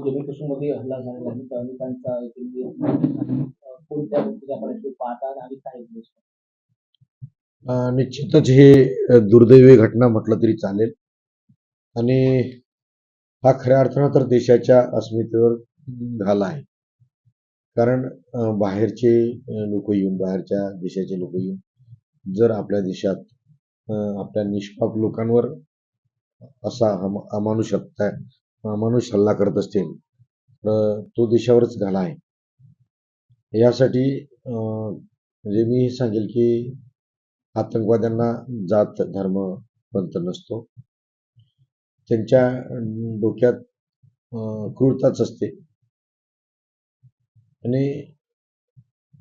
मध्ये हल्ला झालेला आहे. अनेकांचा कोणत्या गोष्टीचा आपण इथे आणि काय निश्चितच हे दुर्दैवी घटना म्हटलं तरी चालेल. आणि हा खऱ्या अर्थानं तर देशाच्या अस्मितेवर घाला आहे. कारण बाहेरचे लोक येऊन बाहेरच्या देशाचे लोक येऊन जर आपल्या देशात आपल्या निष्पाप लोकांवर असा अम- अमानुष माणूस हल्ला करत असतील तर तो देशावरच घाला आहे. यासाठी म्हणजे मी हे सांगेल की आतंकवाद्यांना जात धर्म पंत नसतो. त्यांच्या डोक्यात क्रूरताच असते. आणि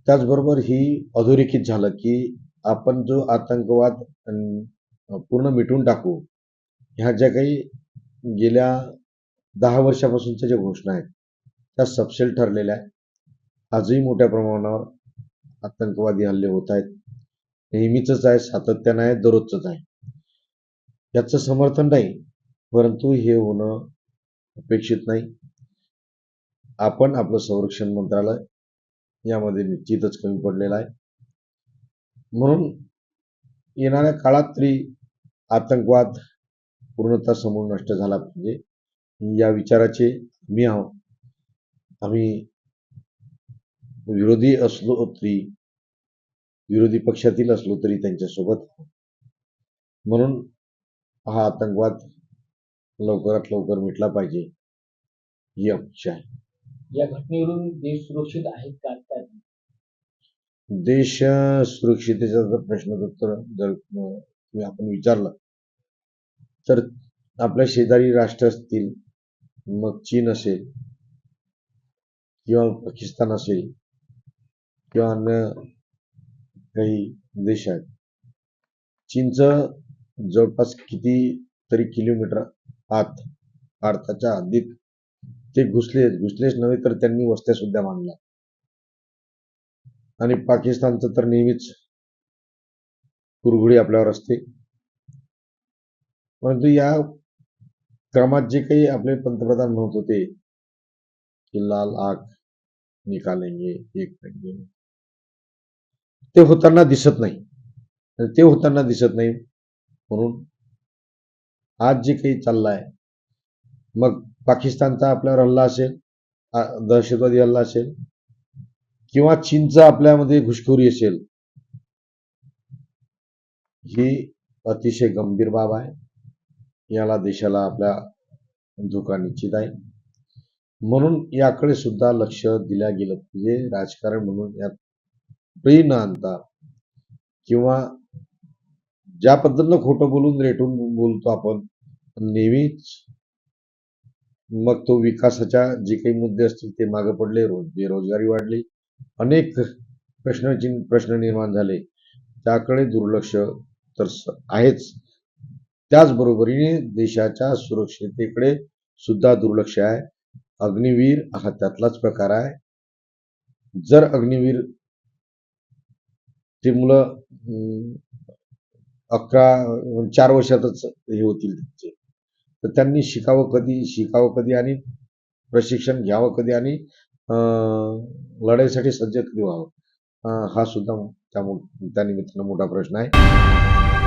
त्याचबरोबर ही अधोरेखित झालं की आपण जो आतंकवाद पूर्ण मिटून टाकू ह्या ज्या काही गेल्या दहा वर्षापासूनच्या ज्या घोषणा आहेत त्या सपशेल ठरलेल्या आहेत. आजही मोठ्या प्रमाणावर आतंकवादी हल्ले होत आहेत. नेहमीच आहे सातत्यानं आहे दररोजच आहे. याचं समर्थन नाही परंतु हे होणं अपेक्षित नाही. आपण आपलं संरक्षण मंत्रालय यामध्ये निश्चितच कमी पडलेलं आहे. म्हणून येणाऱ्या काळात तरी आतंकवाद पूर्णतः समूळ नष्ट झाला पाहिजे. या विचाराचे मी आहोत आम्ही विरोधी असलो तरी विरोधी पक्षातील असलो तरी त्यांच्यासोबत. म्हणून हा आतंकवाद लवकरात लवकर मिटला पाहिजे ही अपेक्षा आहे. या घटनेवरून देश सुरक्षित आहेत का देश सुरक्षितेचा जर प्रश्न जर आपण विचारला तर आपल्या शेजारी राष्ट्र असतील मग चीन असेल किंवा पाकिस्तान असेल किंवा अन्य काही देश आहेत. चीनचं जवळपास किती तरी किलोमीटर आत भारताच्या हद्दीत ते घुसले घुसलेच नव्हे तर त्यांनी वस्त्या सुद्धा मांडल्या. आणि पाकिस्तानचं तर नेहमीच कुरघुडी आपल्यावर असते. परंतु या क्रमात जे काही आपले पंतप्रधान म्हणत होते की लाल आग निकालेंगे एक करेंगे ते होताना दिसत नाही. ते होताना दिसत नाही. म्हणून आज जे काही चाललाय मग पाकिस्तानचा आपल्यावर हल्ला असेल दहशतवादी हल्ला असेल किंवा चीनचा आपल्यामध्ये घुसखोरी असेल ही अतिशय गंभीर बाब आहे. याला देशाला आपल्या धोका निश्चित आहे. म्हणून याकडे सुद्धा लक्ष दिल्या गेलं पाहिजे. राजकारण म्हणून यात प्री न आणता किंवा ज्या पद्धतीनं खोटं बोलून रेटून बोलतो आपण नेहमीच मग तो विकासाच्या जे काही मुद्दे असतील ते मागे पडले रोज बेरोजगारी वाढली अनेक प्रश्न प्रश्न निर्माण झाले. त्याकडे दुर्लक्ष तर आहेच. त्याचबरोबरीने देशाच्या सुरक्षितेकडे सुद्धा दुर्लक्ष आहे. अग्निवीर हा त्यातलाच प्रकार आहे. जर अग्निवीर ते मुलं अकरा चार वर्षातच हे होतील त्यांचे. तर त्यांनी शिकावं कधी? शिकावं कधी आणि प्रशिक्षण घ्यावं कधी आणि अं, लढाईसाठी सज्ज कधी व्हावं? हा सुद्धा त्या त्या निमित्तानं मोठा प्रश्न आहे.